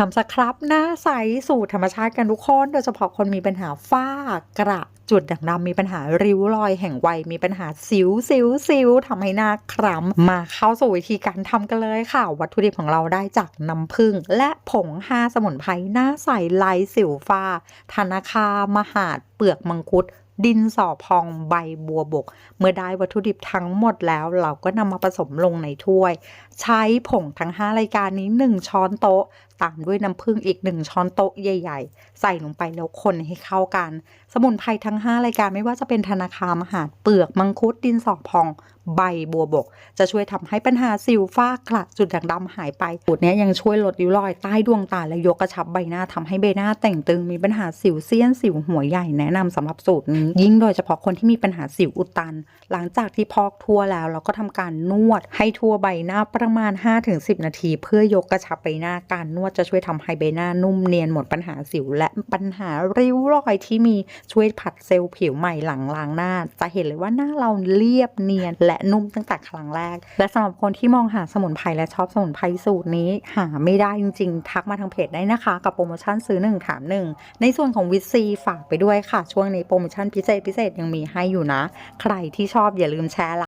ทำสครับหน้าใสสู่ธรรมชาติกันทุกคน โดยเฉพาะคนมีปัญหาฝ้ากระจุดด่างดำมีปัญหาริ้วรอยแห่งวัยมีปัญหาสิวสิวสิวทำให้หน้าคล้ำมาเข้าสู่วิธีการทำกันเลยค่ะ วัตถุดิบของเราได้จากน้ำผึ้งและผง5สมุนไพรหน้าใสไร้สิวฟ้า ธนาคามหาดเปลือกมังคุดดินสอพองใบบัวบก เมื่อได้วัตถุดิบทั้งหมดแล้ว เราก็นำมาผสมลงในถ้วย ใช้ผงทั้ง 5 รายการนี้ 1 ช้อนโต๊ะตามด้วยน้ำผึ้งอีก1ช้อนโต๊ะใหญ่ ๆ ใส่ลงไปแล้วคนให้เข้ากัน สมุนไพรทั้ง 5 รายการไม่ว่าจะเป็นธนาคามหาดเปลือกมังคุดดินสอพอง ใบบัวบก จะช่วยทำให้ปัญหาสิวฝ้ากระจุดด่างดำหายไปสูตรนี้ยยังช่วยลดริ้วรอยใต้ดวงตาและยกกระชับใบหน้าทำให้ใบหน้าแต่งตึงมีปัญหาสิวเซียนสิวหัวใหญ่แนะนำสำหรับสูตรนี้ยิ่งโดยเฉพาะคนที่มีปัญหาสิวอุดตัน หลังจากที่พอกทั่วแล้วเราก็ทำการนวดให้ทั่วใบหน้าประมาณ 5-10 นาที เพื่อยกกระชับใบหน้าการนวดจะช่วยทำให้ใบหน้านุ่มเนียนหมดปัญหาสิว และปัญหาริ้วรอยที่มีช่วยผัดเซลล์ผิวใหม่หลังล้างหน้า จะเห็นเลยว่าหน้าเราเรียบเนียน และนุ่มตั้งแต่ครั้งแรก และสำหรับคนที่มองหาสมุนไพรและชอบสมุนไพรสูตรนี้ หาไม่ได้จริง ๆ ทักมาทางเพจได้นะคะ กับโปรโมชั่นซื้อ1แถม1ในส่วนของวิตซีฝากไปด้วยค่ะ ช่วงนี้โปรโมชั่นพิเศษพิเศษยังมีให้อยู่นะ ใครที่ชอบอย่าลืมแชร์